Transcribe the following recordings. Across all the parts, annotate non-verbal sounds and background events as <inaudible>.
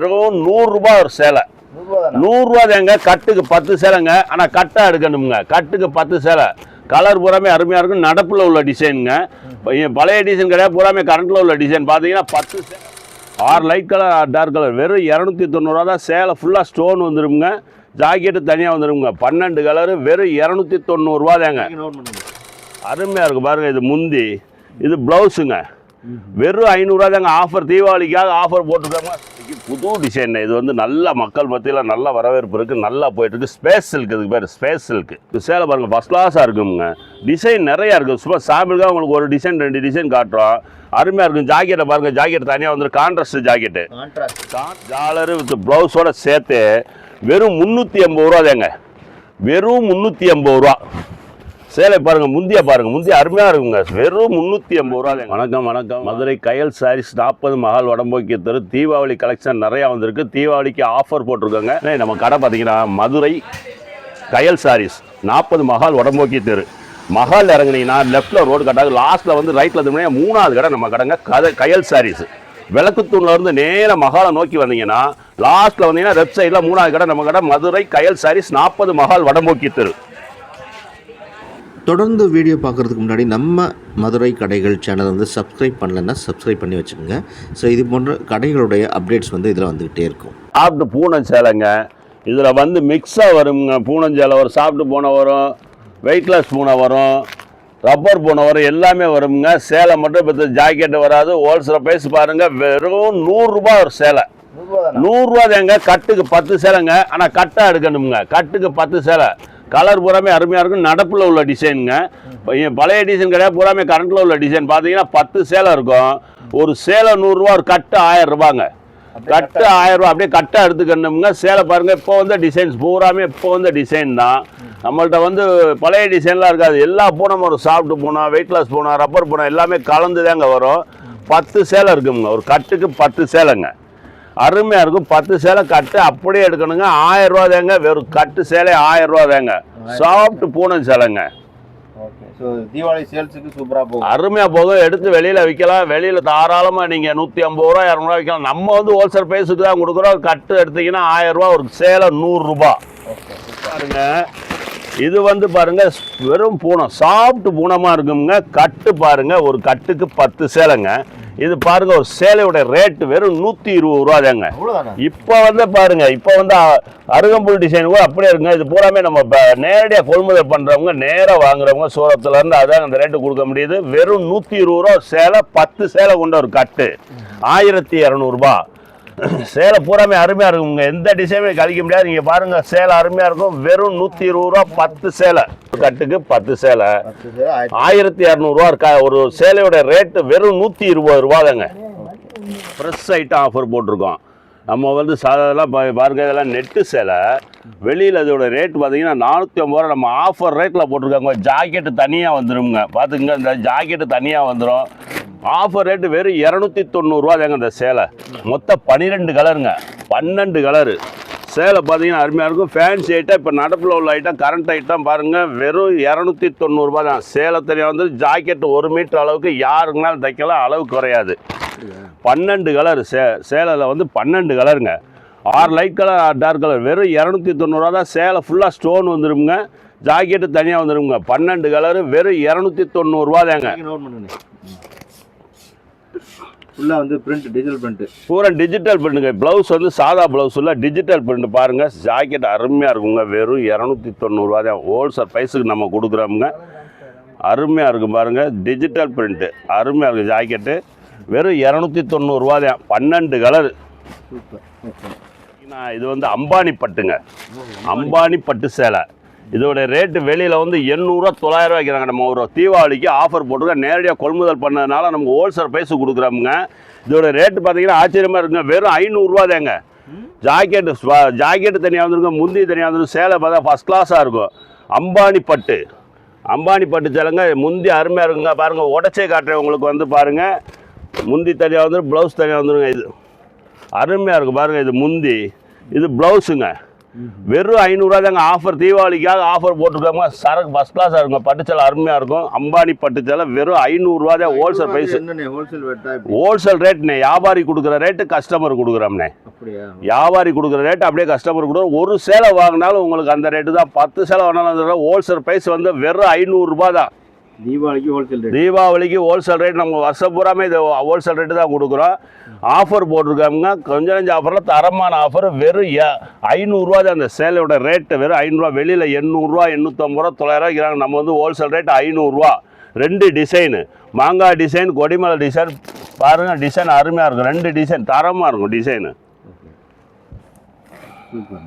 வெறும் நூறுரூபா ஒரு சேலை. நூறுரூவா தாங்க கட்டுக்கு பத்து சேலைங்க. ஆனால் கட்டா எடுக்கணுமுங்க. கட்டுக்கு பத்து சேலை. கலர் பூராமே அருமையாக இருக்கும். நடப்பில் உள்ள டிசைனுங்க. பழைய டிசைன் கிடையாது பூராமே கரண்ட்டில் உள்ள டிசைன் பார்த்தீங்கன்னா பத்து சேலை ஆறு லைட் கலர் டார்க் கலர் வெறும் இரநூத்தி தொண்ணூறுவா தான். சேலை ஃபுல்லாக ஸ்டோன் வந்துருமுங்க. ஜாக்கெட்டு தனியாக வந்துருமுங்க. பன்னெண்டு கலரு வெறும் இரநூத்தி தொண்ணூறுரூவா தாங்க. அருமையாக இருக்கும். பாருங்கள் இது முந்தி. இது ப்ளவுஸுங்க வெறும் ஐநூறுரூவா தாங்க. ஆஃபர் தீபாவளிக்காக ஆஃபர் போட்டிருக்காங்க. புது டிசைன் இது வந்து நல்ல மக்கள் மத்தியில் நல்ல வரவேற்பு இருக்குது நல்லா போயிட்டுருக்கு. ஸ்பேஸ் சில்க் இதுக்கு பேர். ஸ்பேஸ் சில்க் இது சேலை பாருங்கள் ஃபஸ்ட் கிளாஸாக இருக்குங்க. டிசைன் நிறையா இருக்குது சும்மா சாம்பிளுக்காக உங்களுக்கு ஒரு டிசைன் ரெண்டு டிசைன் காட்டுறோம். அருமையாக இருக்கும். ஜாக்கெட்டை பாருங்கள் ஜாக்கெட் தனியாக வந்து கான்ட்ராஸ்ட் ஜாக்கெட்டு ஜாலரு வித் ப்ளவுஸோட சேர்த்து வெறும் முந்நூற்றி எண்பது ரூபா தாங்க. வெறும் முந்நூற்றி எண்பது ரூபா சேலை பாருங்க முந்திய பாருங்க முந்திய அருமையா இருக்குங்க. வெறும் முந்நூற்றி எண்பது ரூபா வணக்கம் வணக்கம். மதுரை கயல் சாரீஸ் நாற்பது மகால் வடம்போக்கிய தெரு தீபாவளி கலெக்ஷன் நிறையா வந்திருக்கு. தீபாவளிக்கு ஆஃபர் போட்டிருக்காங்க. நம்ம கடை பார்த்தீங்கன்னா மதுரை கயல் சாரீஸ் நாற்பது மகால் உடம்போக்கி தெரு. மகால் இறங்குனீங்கன்னா லெஃப்ட்டில் ரோடு கட்டாது லாஸ்ட்டில் வந்து ரைட்டில் திரும்பினா மூணாவது கடை நம்ம கடைங்க. கதை கயல் சாரீஸ். விளக்குத்தூண்ல நேராக மகாலை நோக்கி வந்தீங்கன்னா லாஸ்ட்டில் வந்தீங்கன்னா லெஃப்ட் சைடில் மூணாவது கடை நம்ம கடை. மதுரை கயல் சாரீஸ் நாற்பது மகால் வடம்போக்கி தெரு. தொடர்ந்து வீடியோ பார்க்குறதுக்கு முன்னாடி நம்ம மதுரை கடைகள் சேனல் வந்து சப்ஸ்கிரைப் பண்ணலைன்னா சப்ஸ்கிரைப் பண்ணி வச்சுக்கோங்க. ஸோ இது போன்ற கடைகளுடைய அப்டேட்ஸ் வந்து இதில் வந்துக்கிட்டே இருக்கும். சாப்பிட்டு பூனை சேலைங்க இதில் வந்து மிக்ஸாக வருங்க. பூனஞ்சேலை ஒரு சாப்பிட்டு பூனை வரும் வெயிட்லெஸ் பூனை வரும் ரப்பர் பூனை வரும் எல்லாமே வருங்க. சேலை மட்டும் இப்போ ஜாக்கெட்டு வராது. ஹோல்சேல் ப்ரைஸ் பாருங்கள் வெறும் நூறுரூபா ஒரு சேலை. நூறுரூவா தாங்க. கட்டுக்கு பத்து சேலைங்க. ஆனால் கட்டாக எடுக்கணுங்க கட்டுக்கு பத்து சேலை. கலர் பூராமே அருமையாக இருக்கும். நடப்பில் உள்ள டிசைனுங்க ப- பழைய டிசைன் கிடையாது பூராமே கரண்ட்டில் உள்ள டிசைன் பார்த்தீங்கன்னா பத்து சேலை இருக்கும். ஒரு சேலை நூறுரூவா ஒரு கட்டு ஆயிரம் ரூபாங்க. கட்டு ஆயிரம் ரூபா அப்படியே கட்டா எடுத்துக்கணுங்க சேலை பாருங்க இப்போ வந்த டிசைன்ஸ் பூராமே இப்போ வந்த டிசைன் தான். நம்மள்ட்ட வந்து பழைய டிசைன்லாம் இருக்காது. எல்லா பூனம் ஒரு சாப்பிட்டு பூனா வெயிட்லெஸ் பூனா ரப்பர் பூனா எல்லாமே கலந்து தாங்க வரும் பத்து சேலை இருக்குங்க. ஒரு கட்டுக்கு பத்து சேலைங்க. அருமையாக இருக்கும். பத்து சேலை கட்டு அப்படியே எடுக்கணுங்க. ஆயிரம் ரூபா தாங்க. வெறும் கட்டு சேலை ஆயிரம் ரூபா தாங்க. சாஃப்ட் பூனை சேலைங்க. தீபாவளி சேல்ஸுக்கு சூப்பராக போகும். அருமையாக போகும். எடுத்து வெளியில் விற்கலாம் வெளியில் தாராளமாக நீங்கள் நூற்றி ஐம்பது ரூபா இரநூறுவா விற்கலாம் நம்ம வந்து ஹோல்சேல் ப்ரைஸுக்கு தான் கொடுக்குறோம். கட்டு எடுத்தீங்கன்னா ஆயிரம் ரூபா ஒரு சேலை நூறுரூபா பாருங்க. இது வந்து பாருங்க வெறும் பூனம். சாஃப்ட் பூனமாக இருக்குங்க. கட்டு பாருங்க. ஒரு கட்டுக்கு பத்து சேலைங்க. இது பாருங்க ஒரு சேலையோட ரேட்டு வெறும் நூற்றி இருபது ரூபா தாங்க. இப்போ வந்து பாருங்க இப்போ வந்து அருகம்புல் டிசைன் கூட அப்படியே இருக்குங்க. இது பூராமே நம்ம நேரடியாக கொள்முதல் பண்ணுறவங்க நேராக வாங்குறவங்க சூரத்துல இருந்து அதான் அந்த ரேட்டு கொடுக்க முடியுது. வெறும் நூற்றி இருபது ரூபா சேலை பத்து சேலை கொண்ட ஒரு கட்டு. ஆயிரத்தி இரநூறுபா <clears throat> சேலை பூராமே அருமையாக இருக்குங்க எந்த டிசைனுமே கழிக்க முடியாது. நீங்கள் பாருங்க சேலை அருமையாக இருக்கும். வெறும் நூற்றி இருபது ரூபா பத்து சேலை. கட்டுக்கு பத்து சேலை. ஆயிரத்தி இரநூறுவா இருக்கா? ஒரு சேலையோட ரேட்டு வெறும் நூற்றி இருபது ரூபா தாங்க ஃப்ரெஷ் ஐட்டம் ஆஃபர் போட்டிருக்கோம். நம்ம வந்து சாதாரண பாருங்க இதெல்லாம் நெட்டு சேலை. வெளியில் இதோட ரேட் பார்த்தீங்கன்னா நானூற்றி ஐம்பது ரூபா. நம்ம ஆஃபர் ரேட்டில் போட்டிருக்காங்க. ஜாக்கெட்டு தனியாக வந்துருங்க பார்த்துங்க இந்த ஜாக்கெட்டு தனியாக வந்துடும் ஆஃபர் ரேட்டு வெறும் இரநூத்தி தொண்ணூறுரூவா தாங்க அந்த சேலை. மொத்தம் பன்னிரெண்டு கலருங்க. பன்னெண்டு கலரு. சேலை பார்த்தீங்கன்னா அருமையாக இருக்கும். ஃபேன்சி ஐட்டம் இப்போ நடப்பில் உள்ள ஐட்டம் கரண்ட் ஐட்டம் பாருங்கள் வெறும் இரநூத்தி தொண்ணூறுபா தான். சேலை தனியாக வந்து ஜாக்கெட் ஒரு மீட்டர் அளவுக்கு யாருங்கனாலும் தைக்கலாம். அளவு குறையாது. பன்னெண்டு கலர். சே சேலையில் வந்து பன்னெண்டு கலருங்க. ஆறு லைட் கலர் ஆறு டார்க் கலர் வெறும் இரநூத்தி தொண்ணூறுவா தான். சேலை ஃபுல்லாக ஸ்டோன் வந்துடுங்க ஜாக்கெட்டு தனியாக வந்துடுங்க பன்னெண்டு கலரு. வெறும் இரநூத்தி தொண்ணூறுரூவா தாங்க. நோட் பண்ணுங்க ஃபுல்லாக வந்து பிரிண்ட் டிஜிட்டல் பிரிண்ட் பூரா டிஜிட்டல் பிரிண்ட்டுங்க ப்ளவுஸ் வந்து சாதா ப்ளவுஸ் இல்லை டிஜிட்டல் பிரிண்ட் பாருங்கள் ஜாக்கெட் அருமையாக இருக்குங்க. வெறும் இரநூத்தி தொண்ணூறுரூவா தான். ஹோல்சேல் ப்ரைஸுக்கு நம்ம கொடுக்குறோமுங்க. அருமையாக இருக்கும் பாருங்கள் டிஜிட்டல் பிரிண்ட்டு அருமையாக இருக்குது ஜாக்கெட்டு வெறும் இரநூத்தி தொண்ணூறுரூவா தான். பன்னெண்டு கலர் நான் இது வந்து அம்பானி பட்டுங்க. அம்பானி பட்டு சேலை. இதோட ரேட்டு வெளியில் வந்து எண்ணூறுரூவா தொள்ளாயிரம் வைக்கிறாங்க நம்ம ஒரு தீபாவளிக்கு ஆஃபர் போட்டுருக்கோம் நேரடியாக கொள்முதல் பண்ணதுனால நமக்கு ஹோல்சேல் ப்ரைஸ் கொடுக்குறோமுங்க. இதோட ரேட்டு பார்த்தீங்கன்னா ஆச்சரியமாக இருக்குங்க. வெறும் ஐநூறுரூவா தேங்க. ஜாக்கெட்டு ஜாக்கெட்டு தனியாக வந்துருக்கும் முந்தி தனியாக வந்துருக்கும் சேலை பார்த்தா ஃபஸ்ட் கிளாஸாக இருக்கும். அம்பானி பட்டு. அம்பானி பட்டு சேலைங்க. முந்தி அருமையாக இருக்குங்க. பாருங்கள் உடச்சே காட்டுறேன் உங்களுக்கு வந்து பாருங்கள் முந்தி தனியாக வந்துடும் ப்ளவுஸ் தனியாக வந்துடுங்க இது. அருமையாக இருக்கும். பாருங்கள் இது முந்தி. இது ப்ளவுஸுங்க வெறும் ஐநூறுரூவா தாங்க. ஆஃபர் தீபாவளிக்காக ஆஃபர் போட்டிருக்காங்க. சரக்கு ஃபஸ்ட் கிளாஸாக இருக்கும். பட்டுச்சேலை அருமையாக இருக்கும். அம்பானி பட்டுச்சேலை வெறும் ஐநூறுரூவா தான் ஹோல்சேல் ப்ரைஸ் ஹோல்சேல் இப்படி. ஹோல்சேல் ரேட்னே வியாபாரி கொடுக்குற ரேட்டு கஸ்டமர் கொடுக்குறோம்னே அப்படியா? வியாபாரி கொடுக்குற ரேட்டு அப்படியே கஸ்டமர் கொடுக்குறோம். ஒரு சேலை வாங்கினாலும் உங்களுக்கு அந்த ரேட்டு தான். பத்து சேலை வாங்கினாலும் ஹோல்சேல் ப்ரைஸ் வந்து வெறும் ஐநூறுரூபா தான். தீபாவளிக்கு ஹோல்சேல் ரேட் தீபாவளிக்கு ஹோல்சேல் ரேட் நம்ம வருஷம் பூராமே இது ஹோல்சேல் ரேட்டு தான் கொடுக்குறோம். ஆஃபர் போட்டிருக்காங்க. கொஞ்சம் கொஞ்சம் ஆஃபரில் தரமான ஆஃபர் வெறும் ஐநூறுரூவா தான் அந்த சேலையோட ரேட்டு வெறும் ஐநூறுரூவா வெளியில் எண்ணூறுரூவா எண்ணூற்றம்பது ரூபா தொள்ளாயிரம் விற்கிறாங்க நம்ம வந்து ஹோல்சேல் ரேட் ஐநூறுரூவா ரெண்டு டிசைனு மாங்காய் டிசைன் கொடிமலை டிசைன் பாருங்கள் டிசைன் அருமையாக இருக்கும். ரெண்டு டிசைன் தரமாக இருக்கும் டிசைனு சூப்பர்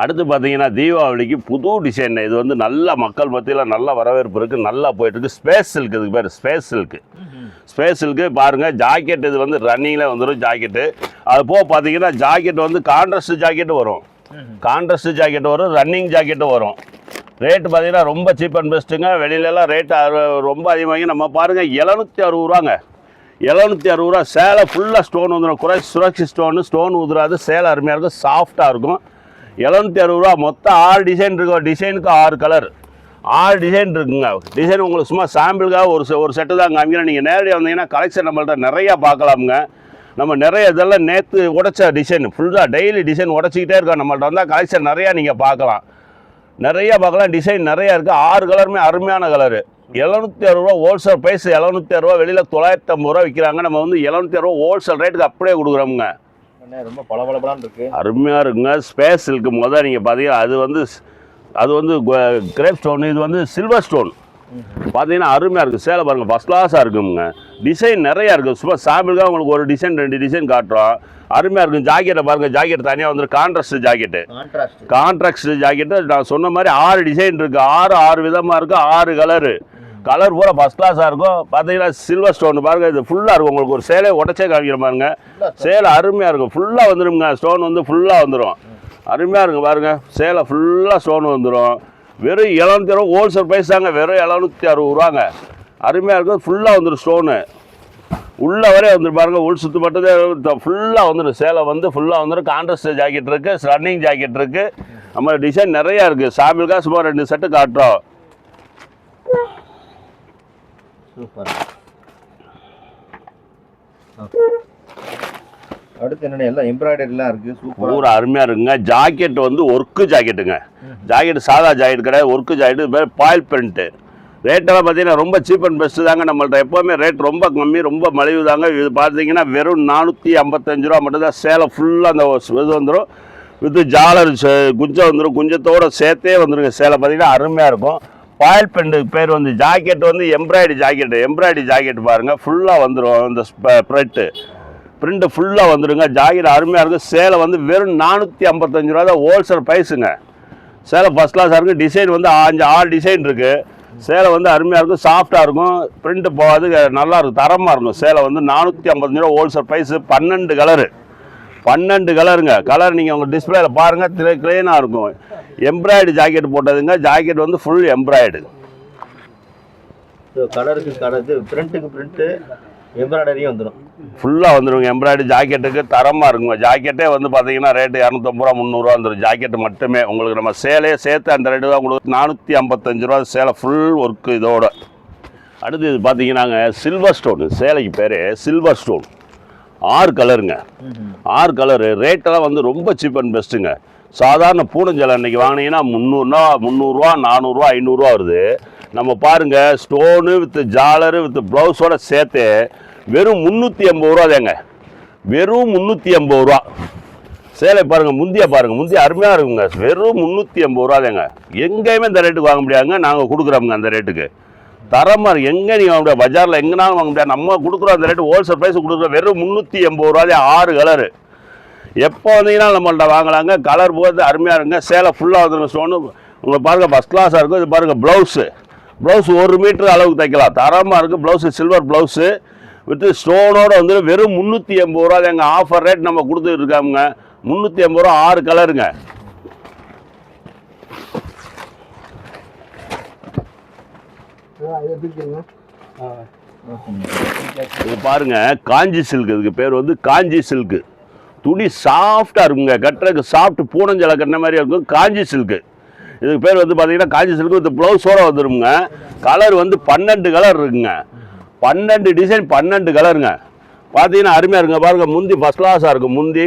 அடுத்து பார்த்தீங்கன்னா தீபாவளிக்கு புது டிசைன் இது வந்து நல்ல மக்கள் மத்தியில் நல்ல வரவேற்பு இருக்குது நல்லா போயிட்டுருக்கு ஸ்பேஸ் சில்க் இதுக்கு பேர் ஸ்பேஸ் சில்க்கு ஸ்பேஸ் சில்க்கு பாருங்கள் ஜாக்கெட் இது வந்து ரன்னிங்கில் வந்துடும் ஜாக்கெட்டு அது போக பார்த்தீங்கன்னா ஜாக்கெட் வந்து கான்ட்ராஸ்ட் ஜாக்கெட் வரும். கான்ட்ராஸ்ட் ஜாக்கெட் வரும் ரன்னிங் ஜாக்கெட்டு வரும். ரேட்டு பார்த்தீங்கன்னா ரொம்ப சீப் அண்ட் பெஸ்ட்டுங்க வெளியிலலாம் ரேட்டு ரொம்ப அதிகமாகி நம்ம பாருங்கள் எழுநூற்றி அறுபது ரூபாங்க. எழுநூற்றி அறுபது ரூபா சேலை ஃபுல்லாக ஸ்டோன் வந்துடும் குறை சுரக்ஷி ஸ்டோனு ஸ்டோன் உதுராது சேலை அருமையாக இருக்கும் சாஃப்டாக இருக்கும். எழுநூற்றி அறுபது ரூபா. மொத்தம் ஆறு டிசைன் இருக்கும் டிசைனுக்கு ஆறு கலர் ஆறு டிசைன் இருக்குங்க. டிசைன் உங்களுக்கு சும்மா சாம்பிளுக்காக ஒரு ஒரு செட்டு தான் காமிக்கிறேன். நீங்கள் நேரடியாக வந்தீங்கன்னா கலெக்ஷன் நம்மள்ட்ட நிறையா பார்க்கலாமுங்க. நம்ம நிறைய இதெல்லாம் நேற்று உடைச்ச டிசைன் ஃபுல்லாக டெய்லி டிசைன் உடச்சிக்கிட்டே இருக்கோம். நம்மள்ட்ட வந்தால் கலெக்ஷன் நிறையா நீங்கள் பார்க்கலாம். நிறையா பார்க்கலாம். டிசைன் நிறையா இருக்குது ஆறு கலருமே அருமையான கலரு எழுநூத்தி அறுபது ரூபா ஹோல்சேல் ப்ரைஸ் எழுநூத்தி அறுபா வெளியில் தொள்ளாயிரத்தி ஐம்பது ரூபா விற்கிறாங்க நம்ம வந்து எழுநூத்தி அறுபது ஹோல்சேல் ரேட்டுக்கு அப்படியே கொடுக்குறோமுங்க. ரொம்ப பளபளபளான்னு இருக்கு. அருமையாக இருக்குங்க. ஸ்பேஸ் இருக்கு முதல் நீங்கள் பார்த்தீங்கன்னா அது வந்து அது வந்து கிரேப் ஸ்டோன் இது வந்து சில்வர் ஸ்டோன் பார்த்தீங்கன்னா அருமையாக இருக்குது சேலை பாருங்கள் ஃபஸ்ட் கிளாஸாக இருக்குங்க. டிசைன் நிறையா இருக்குது சும்மா சாம்பிளுக்காக உங்களுக்கு ஒரு டிசைன் ரெண்டு டிசைன் காட்டுறோம். அருமையாக இருக்கும். ஜாக்கெட்டை பாருங்கள் ஜாக்கெட் தனியாக வந்து கான்ட்ராஸ்ட் ஜாக்கெட்டு கான்ட்ராஸ்ட் ஜாக்கெட்டு நான் சொன்ன மாதிரி ஆறு டிசைன் இருக்குது ஆறு ஆறு விதமாக இருக்குது ஆறு கலரு கலர் பூரா ஃபஸ்ட் கிளாஸாக இருக்கும். பார்த்தீங்கன்னா சில்வர் ஸ்டோன் பாருங்க இது ஃபுல்லாக இருக்கும். உங்களுக்கு ஒரு சேலையை உடச்சே காமிக்கிற பாருங்க. சேலை அருமையாக இருக்கும். ஃபுல்லாக வந்துடுங்க ஸ்டோன் வந்து ஃபுல்லாக வந்துடும் அருமையாக இருக்கும் பாருங்க. சேலை ஃபுல்லாக ஸ்டோன் வந்துடும் வெறும் எழுநூத்தி அறுபது ஹோல்சேல் ப்ரைஸ் தாங்க. வெறும் எழுநூத்தி அறுபது ரூபாங்க. அருமையாக இருக்கும். ஃபுல்லாக வந்துடும் ஸ்டோனு உள்ள வரை வந்துரு பாருங்க. உள் சுத்து மட்டும் ஃபுல்லாக வந்துடும் சேலை வந்து ஃபுல்லாக வந்துடும் கான்ட்ராஸ்ட் ஜாக்கெட் இருக்குது ரன்னிங் ஜாக்கெட் இருக்குது நம்ம டிசைன் நிறையா இருக்குது சாம்பிளுக்காக சும்மா ரெண்டு செட்டு காட்டுறோம். சூப்பர் அடுத்து என்னண்ணே எல்லாம் எம்ப்ராய்டரிலாம் இருக்கு. சூப்பர் பூரா அருமையாக இருக்குங்க. ஜாக்கெட் வந்து ஒர்க்கு ஜாக்கெட்டுங்க ஜாக்கெட் சாதா ஜாக்கெட் கிடையாது. ஒர்க்கு ஜாக்கெட் பேர் பாயில் பிரிண்ட்டு ரேட்டெல்லாம் பார்த்தீங்கன்னா ரொம்ப சீப் அண்ட் பெஸ்ட்டு தாங்க நம்மள்ட்ட. எப்போவுமே ரேட் ரொம்ப கம்மி ரொம்ப மலிவு தாங்க. இது பார்த்தீங்கன்னா வெறும் நானூற்றி ஐம்பத்தஞ்சு ரூபா மட்டும்தான். சேலை ஃபுல்லாக அந்த இது வந்துடும் வித்து ஜாலர் குஞ்சம் வந்துடும் குஞ்சத்தோட சேர்த்தே வந்துருங்க. சேலை பார்த்தீங்கன்னா அருமையாக இருக்கும். ஃபாயில் பெண்டுக்கு பேர் வந்து ஜாக்கெட் வந்து எம்ப்ராய்டி ஜாக்கெட் எம்ப்ராய்டி ஜாக்கெட் பாருங்கள் ஃபுல்லாக வந்துடும் இந்த ப்ரெட்டு ப்ரிண்ட்டு ஃபுல்லாக வந்துடுங்க ஜாக்கெட் அருமையாக இருக்கும் சேலை வந்து வெறும் நானூற்றி ஐம்பத்தஞ்சு ரூபா தான் ஹோல்சேல் ப்ரைஸுங்க சேலை ஃபஸ்ட் கிளாஸாக இருக்கும் டிசைன் வந்து அஞ்சு ஆறு டிசைன் இருக்குது சேலை வந்து அருமையாக இருக்கும் சாஃப்டாக இருக்கும். பிரிண்ட்டு போகாது நல்லா இருக்கும். தரமாக இருக்கும். சேலை வந்து நானூற்றி ஐம்பத்தஞ்சு ரூபா ஹோல்சேல் ப்ரைஸு பன்னெண்டு கலரு பன்னெண்டு கலருங்க. கலர் நீங்கள் உங்கள் டிஸ்பிளேல பாருங்கள் திரை க்ளீனாக இருக்கும். எம்ப்ராய்டு ஜாக்கெட் போட்டதுங்க. ஜாக்கெட் வந்து ஃபுல் எம்ப்ராய்டு கலருக்கு கலர் பிரிண்ட்டுக்கு பிரிண்ட்டு எம்ப்ராய்டரியும் வந்துடும் ஃபுல்லாக வந்துடுங்க எம்ப்ராய்டரி ஜாக்கெட்டுக்கு தரமாக இருக்குங்க. ஜாக்கெட்டே வந்து பார்த்தீங்கன்னா ரேட்டு இரநூத்தம்பது ரூபா முந்நூறுரூவா வந்துடும் ஜாக்கெட் மட்டுமே. உங்களுக்கு நம்ம சேலையே சேர்த்து அந்த ரேட்டு தான் உங்களுக்கு நானூற்றி ஐம்பத்தஞ்சு ரூபா சேலை ஃபுல் ஒர்க்கு இதோட. அடுத்து இது பார்த்தீங்கன்னாங்க சில்வர் ஸ்டோனு சேலைக்கு பேர் சில்வர் ஸ்டோன் ஆறு கலருங்க. ஆறு கலரு. ரேட்டெல்லாம் வந்து ரொம்ப சீப் அண்ட் பெஸ்ட்டுங்க சாதாரண பூனஞ்சலை அன்னைக்கு வாங்கினீங்கன்னா முந்நூறுனா முந்நூறுரூவா நானூறுரூவா ஐநூறுரூவா வருது. நம்ம பாருங்க ஸ்டோனு வித் ஜாலரு வித் ப்ளவுஸோட சேர்த்து வெறும் முந்நூற்றி எண்பது ரூபா தாங்க. வெறும் முந்நூற்றி எண்பது ரூபா. சேலை பாருங்க முந்திய பாருங்க முந்திய அருமையாக இருக்குங்க. வெறும் முந்நூற்றி எண்பது ரூபா தாங்க. எங்கேயுமே இந்த ரேட்டுக்கு வாங்க முடியாதுங்க. நாங்கள் கொடுக்குறோமுங்க அந்த ரேட்டுக்கு தரமாக எங்கே நீ வாங்க முடியாது? பஜாரில் எங்கேனாலும் வாங்க முடியாது. நம்ம கொடுக்குறோம் அந்த ரேட்டு ஹோல்சேல் ப்ரைஸ் கொடுக்குறோம் வெறும் முந்நூற்றி எண்பது ரூபாயே ஆறு கலரு எப்போ வந்தீங்கன்னா நம்மள்ட்ட வாங்கலாங்க. கலர் போகிறது அருமையாக இருங்க சேலை ஃபுல்லாக வந்துருங்க ஸ்டோனு உங்களை பாருங்கள் ஃபஸ்ட் கிளாஸாக இருக்கும். இது பாருங்கள் ப்ளவுஸு ப்ளவுஸ் ஒரு மீட்டர் அளவுக்கு தைக்கலாம். தரமாக இருக்குது ப்ளவுஸு சில்வர் ப்ளவுஸு வித்து ஸ்டோனோட வந்து வெறும் முந்நூற்றி எண்பது ரூபா எங்கள் ஆஃபர் ரேட் நம்ம கொடுத்துட்டு இருக்காமுங்க முந்நூற்றி எண்பது ரூபா ஆறு கலருங்க இது பாருங்க காஞ்சி சில்க். இதுக்கு பேர் வந்து காஞ்சி சில்க்கு துணி சாஃப்டாக இருக்குங்க. கட்டுறதுக்கு சாஃப்ட் பூனஞ்சலை கட்டின மாதிரி இருக்கும். காஞ்சி சில்க்கு இதுக்கு பேர் வந்து பார்த்தீங்கன்னா காஞ்சி சில்க்கு இந்த ப்ளவுஸோட வந்துருங்க கலர் வந்து பன்னெண்டு கலர் இருக்குங்க. பன்னெண்டு டிசைன் பன்னெண்டு கலருங்க பார்த்தீங்கன்னா அருமையாக இருக்குங்க. பாருங்கள் முந்தி ஃபஸ்ட் கிளாஸாக இருக்கும் முந்தி.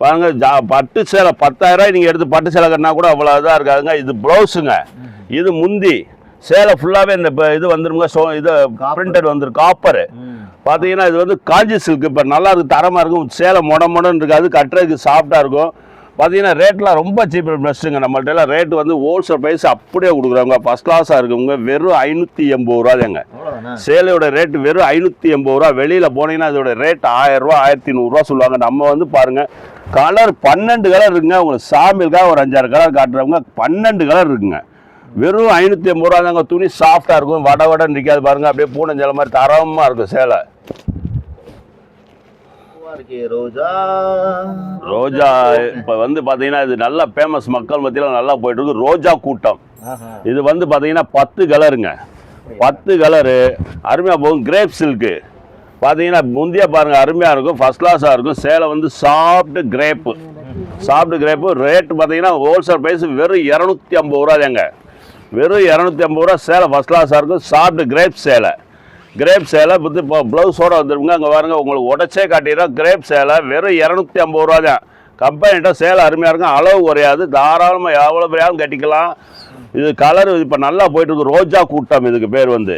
பாருங்க ஜா பட்டு சேலை பத்தாயிரம் நீங்கள் எடுத்து பட்டு சேலை கட்டினா கூட அவ்வளோ இதாக இருக்காதுங்க. இது ப்ளவுஸுங்க இது முந்தி. சேலை ஃபுல்லாகவே இந்த இப்ப இது வந்துருங்க ஸோ இது பிரிண்டட் வந்துரு காப்பரு. பார்த்தீங்கன்னா இது வந்து காஞ்சி சில்க் இப்போ நல்லா இருக்கு தரமாக இருக்கும். சேலை மொட மொடன்னு இருக்காது கட்டுறதுக்கு சாஃப்டாக இருக்கும். பார்த்தீங்கன்னா ரேட்லாம் ரொம்ப சீப் பெஸ்ட்டுங்க நம்மள்ட்ட எல்லாம் ரேட் வந்து ஹோல்சேல் ப்ரைஸ் அப்படியே கொடுக்குறாங்க ஃபஸ்ட் கிளாஸாக இருக்குங்க வெறும் ஐநூற்றி எண்பது ரூபா தாங்க. அவ்வளோதானே சேலையோட ரேட் வெறும் ஐநூற்றி எண்பது ரூபா. வெளியில் போனீங்கன்னா இதோட ரேட் ஆயிரம் ரூபா ஆயிரத்தி நூறுரூவா சொல்லுவாங்க. நம்ம வந்து பாருங்கள் கலர் பன்னெண்டு கலர் இருக்குங்க. உங்களுக்கு சாமிலுக்காக ஒரு அஞ்சாறு கலர் காட்டுறவங்க பன்னெண்டு கலர் இருக்குங்க. வெறும் ஐநூற்றி எண்பது ரூபா தாங்க. துணி சாஃப்டாக இருக்கும். வட வட நிற்காது பாருங்க. அப்படியே பூனஞ்சல மாதிரி தரமாக இருக்கும் சேலை. ரோஜா. ரோஜா இப்போ வந்து பார்த்தீங்கன்னா இது நல்லா ஃபேமஸ் மக்கள் மத்தியில் நல்லா போயிட்டு இருக்கு ரோஜா கூட்டம். இது வந்து பார்த்தீங்கன்னா பத்து கலருங்க. பத்து கலரு. அருமையாக போகும். கிரேப் சில்க்கு பார்த்தீங்கன்னா முந்தைய பாருங்க அருமையாக இருக்கும். ஃபர்ஸ்ட் கிளாஸாக இருக்கும். சேலை வந்து soft crepe soft crepe rate பார்த்தீங்கன்னா ஹோல்சேல் ப்ரைஸ் வெறும் இரநூத்தி ஐம்பது ரூபா தாங்க. வெறும் இரநூத்தி ஐம்பது ரூபா சேலை ஃபஸ்ட் கிளாஸாக இருக்கும். சாஃப்ட் கிரேப் சேலை. கிரேப் சேலை வந்து இப்போ ப்ளவுஸோட வந்துருங்க அங்கே பாருங்கள் உங்களுக்கு உடச்சே காட்டிடுறோம். கிரேப் சேலை வெறும் இரநூத்தி ஐம்பது ரூபா தான். கம்பெனிட்ட சேலை அருமையாக இருக்கும். அளவு குறையாது. தாராளமாக எவ்வளோ பெரியாலும் கட்டிக்கலாம். இது கலர் இப்போ நல்லா போயிட்டு இருக்கு ரோஜா கூட்டம் இதுக்கு பேர் வந்து.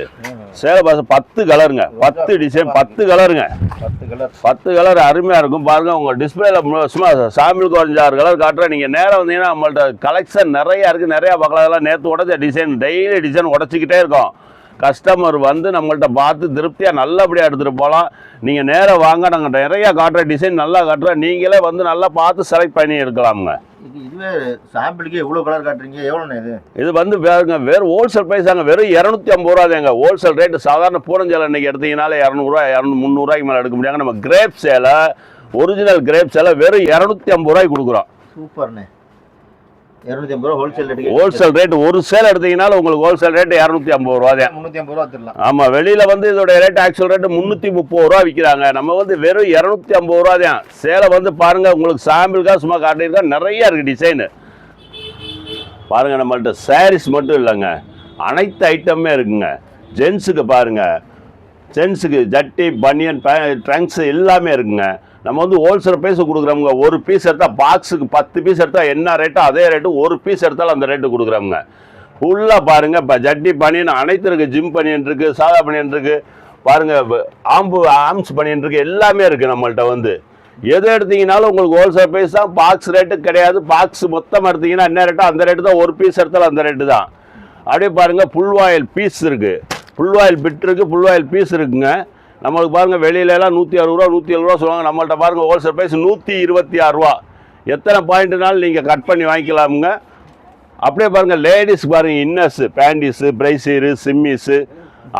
சேலை பாச பத்து கலருங்க பத்து டிசைன் பத்து கலருங்க பத்து கலர் பத்து கலர் அருமையாக இருக்கும். பாருங்க உங்கள் டிஸ்பிளேல சும்மா சாம்பிளுக்கு ஒரு அஞ்சாறு கலர் காட்டுறேன். நீங்கள் நேராக வந்தீங்கன்னா நம்மள்ட்ட கலெக்ஷன் நிறையா இருக்குது நிறையா பார்க்கலாம். அதெல்லாம் நேற்று உடச்ச டிசைன் டெய்லி டிசைன் உடச்சிக்கிட்டே இருக்கோம். கஸ்டமர் வந்து நம்மள்ட்ட பார்த்து திருப்தியாக நல்லபடியாக எடுத்துகிட்டு போகலாம் நீங்கள் நேராக வாங்க நாங்கள் நிறையா காட்டுற டிசைன் நல்லா காட்டுறோம் நீங்களே வந்து நல்லா பார்த்து செலக்ட் பண்ணி எடுக்கலாமுங்க. இது இதுவே சாம்பிளுக்கே இவ்வளோ கலர் காட்டுறீங்க? எவ்வளோண்ணே இது? இது வந்து வேறுங்க வெறும் ஹோல்சேல் ப்ரைஸ் தாங்க வெறும் இரநூத்தி ஐம்பது ரூபா தாங்க ஹோல்சேல் ரேட்டு சாதாரண பூரஞ்சேலை இன்னைக்கு எடுத்தீங்கனாலே இரநூறுவா இரநூறு முந்நூறுவாய்க்கு மேலே எடுக்க முடியாங்க நம்ம கிரேப் சேலை ஒரிஜினல் கிரேப் சேலை வெறும் இரநூத்தி ஐம்பது ரூபாய்க்கு கொடுக்குறோம். சூப்பர்ண்ணே. ஹோல்சேல் ரேட் ஒரு சேல் எடுத்தீங்கனாலும் உங்களுக்கு ஹோல்சேல் ரேட் இரநூத்தி ஐம்பது ரூபா தான். முந்நூற்றி ஐம்பது ரூபா தரலாம் ஆமாம் வெளியில் வந்து இதோட ரேட் ஆக்சுவல் ரேட்டு முந்நூற்றி முப்பது ரூபா விற்கிறாங்க நம்ம வந்து வெறும் இரநூத்தி ஐம்பது ரூபா தான். சேலை வந்து பாருங்கள் உங்களுக்கு சாம்பிளுக்காக சும்மா காட்டியிருக்கா நிறைய இருக்குது டிசைனு பாருங்கள் நம்மள்ட்ட சாரீஸ் மட்டும் இல்லைங்க. அனைத்து ஐட்டமே இருக்குங்க. ஜென்ஸுக்கு பாருங்கள் ஜென்ஸுக்கு ஜட்டி பனியன் ட்ரங்க்ஸ் எல்லாமே இருக்குங்க. நம்ம வந்து ஹோல்சேல் ப்ரைஸ் கொடுக்குறவங்க ஒரு பீஸ் எடுத்தால் பாக்ஸுக்கு பத்து பீஸ் எடுத்தால் என்ன ரேட்டோ அதே ரேட்டு ஒரு பீஸ் எடுத்தாலும் அந்த ரேட்டு கொடுக்குறவங்க. ஃபுல்லாக பாருங்கள் இப்போ ஜட்டி பனியன் அனைத்து இருக்குது ஜிம் பனியன் இருக்குது சாதா பனியன் இருக்குது பாருங்கள் ஆம்பு ஆம்ஸ் பனியன் இருக்குது எல்லாமே இருக்குது நம்மள்கிட்ட வந்து. எது எடுத்தீங்கனாலும் உங்களுக்கு ஹோல்சேல் ப்ரைஸ் தான் பாக்ஸ் ரேட்டு கிடையாது. பாக்ஸ் மொத்தமாக எடுத்தீங்கன்னா என்ன ரேட்டோ அந்த ரேட்டு தான் ஒரு பீஸ் எடுத்தாலும் அந்த ரேட்டு தான். அப்படியே பாருங்கள் புல்வாயில் பீஸ் இருக்குது புல்வாயில் பிட் இருக்குது புல்வாயில் பீஸ் இருக்குங்க. நம்மளுக்கு பாருங்கள் வெளியிலலாம் நூற்றி அறுபது ரூபா நூற்றி எழுபது ரூபா சொல்லுவாங்க. நம்மள்ட்ட பாருங்கள் ஹோல்சேல் ப்ரைஸ் நூற்றி இருபத்தி ஆறுரூவா எத்தனை பாயிண்ட்னாலும் நீங்கள் கட் பண்ணி வாங்கிக்கலாமுங்க. அப்படியே பாருங்கள் லேடிஸ் பாருங்கள் இன்னர்ஸு பேண்டிஸு பிரைசீரு சிம்மிஸு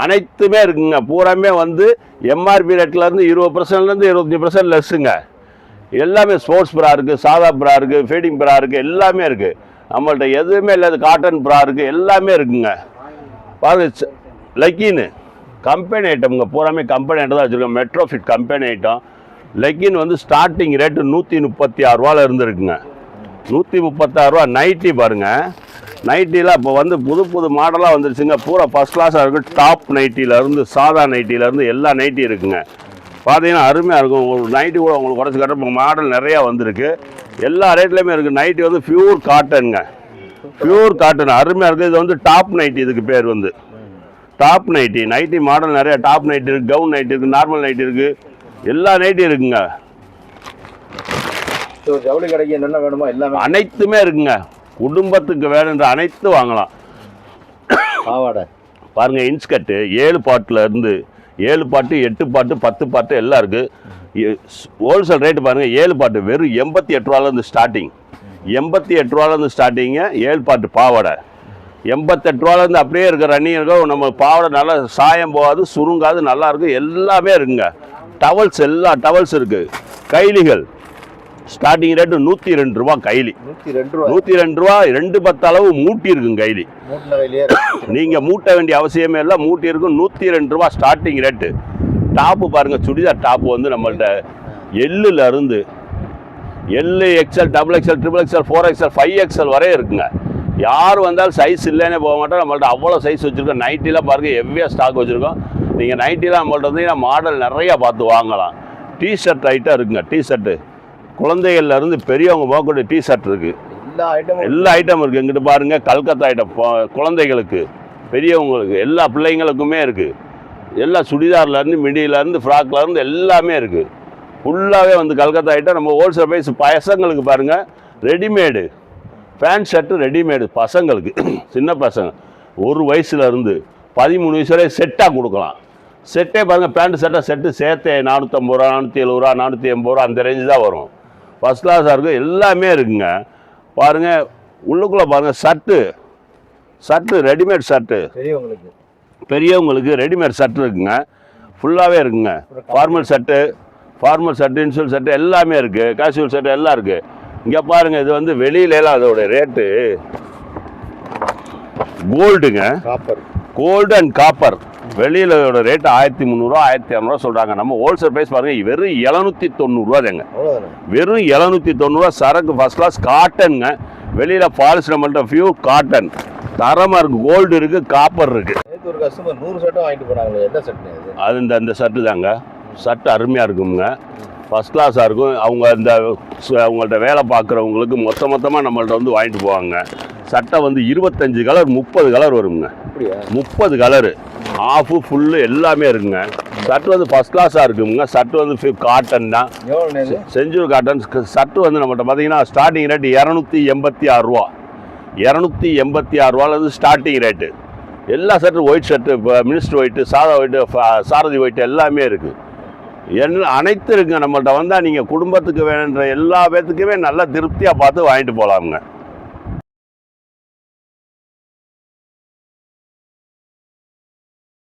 அனைத்துமே இருக்குங்க. பூராமே வந்து எம்ஆர்பி ரேட்லேருந்து இருபது பர்சன்ட்லேருந்து இருபத்தஞ்சி பர்சன்ட் லெஸ்ஸுங்க எல்லாமே ஸ்போர்ட்ஸ் ப்ரா இருக்குது சாதா ப்ரா இருக்குது ஃபீடிங் ப்ரா இருக்குது எல்லாமே இருக்குது நம்மள்ட்ட எதுவுமே இல்லாத காட்டன் ப்ரா இருக்குது எல்லாமே இருக்குங்க. பாருங்கள் லக்கின்னு கம்பெனி ஐட்டம்ங்க பூராமே கம்பெனி ஐட்டம் தான் வச்சுருக்கோம் மெட்ரோஃபிட் கம்பெனி ஐட்டம் லெக்கின் வந்து ஸ்டார்டிங் ரேட்டு நூற்றி முப்பத்தி ஆறு இருந்துருக்குங்க. நூற்றி முப்பத்தாறுரூவா நைட்டி பாருங்கள் நைட்டிலாம் இப்போ வந்து புது புது மாடலாக வந்துருச்சுங்க. பூரா ஃபஸ்ட் கிளாஸாக இருக்குது டாப் நைட்டியிலேருந்து சாதா நைட்டியிலேருந்து எல்லா நைட்டி இருக்குங்க. பார்த்தீங்கன்னா அருமையாக இருக்கும். ஒரு நைட்டி கூட உங்களுக்கு குறைச்சி கட்டுற மாடல் நிறையா வந்திருக்கு. எல்லா ரேட்லேயுமே இருக்குது நைட்டி வந்து பியூர் காட்டனுங்க பியூர் காட்டன் அருமையாக இருக்குது இது வந்து டாப் நைட்டி இதுக்கு பேர் வந்து. டாப் நைட்டி நைட்டி மாடல் நிறைய டாப் நைட்டி இருக்குது கவுன் நைட்டி இருக்குது நார்மல் நைட்டி இருக்குது எல்லா நைட்டி இருக்குங்க. ஜவுளி கடைக்கு என்னென்ன வேணுமோ எல்லாமே அனைத்துமே இருக்குங்க. குடும்பத்துக்கு வேணுன்ற அனைத்து வாங்கலாம். பாவாடை. பாருங்க இன்ச் கட்டு ஏழு பாட்டுல இருந்து ஏழு பாட்டு எட்டு பாட்டு பத்து பாட்டு எல்லாம் இருக்கு. ஹோல்சேல் ரேட்டு பாருங்க ஏழு பாட்டு வெறும் எண்பத்தி எட்டு ரூபாலேருந்து ஸ்டார்டிங் எண்பத்தி எட்டு ரூபாலேருந்து ஸ்டார்டிங்க ஏழு பாட்டு பாவாடை. எண்பத்தெட்டு ரூபாலேருந்து அப்படியே இருக்க ரன்னிங் இருக்கும் நம்ம பாவாடை நல்லா சாயம் போகாது சுருங்காது நல்லா இருக்கும் எல்லாமே இருக்குங்க. டவல்ஸ் எல்லா டவல்ஸ் இருக்கு. கைலிகள். ஸ்டார்டிங் ரேட்டு நூற்றி ரெண்டு ரூபா கைலி. நூற்றி ரெண்டு ரூபா. நூற்றி ரெண்டு ரூபா ரெண்டு பத்து அளவு மூட்டி இருக்கும் கைலி. நீங்கள் மூட்ட வேண்டிய அவசியமே இல்லை. மூட்டி இருக்கும் நூற்றி ரெண்டு ரூபா ஸ்டார்டிங் ரேட்டு டாப்பு பாருங்கள் சுடிதார் டாப்பு வந்து நம்மள்ட்ட எள்ளுல இருந்து L XL double XL triple XL four XL five XL வரை இருக்குங்க. யார் வந்தாலும் சைஸ் இல்லைன்னே போக மாட்டோம். நம்மள்ட்ட அவ்வளோ சைஸ் வச்சுருக்கோம். நைட்டிலாம் பாருங்கள் ஹெவியாக ஸ்டாக் வச்சுருக்கோம். நீங்கள் நைட்டிலாம் நம்மள்ட்ட வந்தீங்கன்னா மாடல் நிறையா பார்த்து வாங்கலாம். டிஷர்ட் ஐட்டம் இருக்குங்க டிஷர்ட்டு குழந்தைகள்ல இருந்து பெரியவங்க போகக்கூடிய டிஷர்ட் இருக்குது எல்லா ஐட்டமும் எல்லா ஐட்டம் இருக்குது எங்கிட்ட பாருங்கள் கல்கத்தா ஐட்டம் குழந்தைகளுக்கு பெரியவங்களுக்கு எல்லா பிள்ளைங்களுக்குமே இருக்குது எல்லா சுடிதார்லேருந்து மிடியிலேருந்து ஃப்ராக்லேருந்து எல்லாமே இருக்குது ஃபுல்லாகவே வந்து கல்கத்தா ஐட்டம் நம்ம ஹோல்சேல் ப்ரைஸ் பசங்களுக்கு பாருங்கள் ரெடிமேடு பேண்ட் ஷர்ட்டு ரெடிமேடு பசங்களுக்கு <clears throat> சின்ன பசங்க. ஒரு வயசுல இருந்து பதிமூணு வயசு வரை செட்டாக கொடுக்கலாம். செட்டே பாருங்கள் பேண்ட் ஷர்ட்டாக செட்டு சேர்த்தே நானூற்றம்பது ரூபா நானூற்றி எழுபது ரூபா நானூற்றி எண்பது ரூபா அந்த ரேஞ்சு தான் வரும். ஃபஸ்ட் கிளாஸாக இருக்கும் எல்லாமே இருக்குங்க. பாருங்கள் உள்ளுக்குள்ளே பாருங்கள் ஷர்ட்டு. Shirt readymade shirt. பெரியவங்களுக்கு. பெரியவங்களுக்கு ரெடிமேட் ஷர்ட் இருக்குங்க. ஃபுல்லாகவே இருக்குங்க. ஃபார்மல் ஷர்ட்டு ஃபார்மல் ஷர்ட் இன்சூல் ஷர்ட்டு எல்லாமே இருக்குது கேஷுவல் ஷர்ட் எல்லாம் இருக்குது இங்கே பாருங்கள் இது வந்து வெளியிலலாம் அதோட ரேட்டு கோல்டுங்க காப்பர் கோல்டு அண்ட் காப்பர் வெளியில் ரேட்டு ஆயிரத்தி முந்நூறுரூவா ஆயிரத்தி இரநூறுவா சொல்கிறாங்க நம்ம ஹோல்சேல் ப்ரைஸ் பாருங்கள் வெறும் எழுநூற்றி தொண்ணூறுரூவா தாங்க. வெறும் எழுநூற்றி தொண்ணூறுரூவா சரக்கு ஃபஸ்ட் கிளாஸ் காட்டனுங்க வெளியில் ஃபால்ஸ் நம்மள்ட்ட பியூர் காட்டன் தரமாக இருக்குது கோல்டு இருக்குது காப்பர் இருக்குது ஒரு கஸ்டமர் நூறு சட்டம் வாங்கிட்டு என்ன சட்னி அது அது இந்த இந்த ஷர்ட்டு தாங்க. ஷர்ட் அருமையாக இருக்குங்க. ஃபஸ்ட் கிளாஸாக இருக்கும். அவங்க இந்த ச- அவங்கள்ட்ட வேலை பார்க்குறவங்களுக்கு மொத்த மொத்தமாக நம்மள்ட்ட வந்து வாங்கிட்டு போவாங்க. சட்டை வந்து இருபத்தஞ்சு கலர் முப்பது கலர் வருங்க முப்பது கலரு. ஆஃபு ஃபுல்லு எல்லாமே இருக்குங்க. ஷர்ட் வந்து ஃபஸ்ட் கிளாஸாக இருக்குங்க. ஷர்ட் வந்து காட்டன் தான். செஞ்சூர் காட்டன் ஷர்ட் வந்து நம்மகிட்ட பார்த்தீங்கன்னா ஸ்டார்டிங் ரேட் இரநூத்தி எண்பத்தி ஆறு ரூபா. இரநூத்தி எண்பத்தி ஆறு ரூபாலேருந்து ஸ்டார்டிங் ரேட்டு எல்லா ஷர்ட்டும் ஒயிட் ஷர்ட்டு இப்போ மினிஸ்டர் ஒயிட்டு சாதா ஒயிட்டு சாரதி ஒயிட்டு எல்லாமே இருக்குது என்ன அனைத்து இருக்குங்க நம்மள்ட்ட வந்தால் நீங்கள் குடும்பத்துக்கு வேணுன்ற எல்லா பேர்த்துக்குமே நல்லா திருப்தியாக பார்த்து வாங்கிட்டு போகலாமுங்க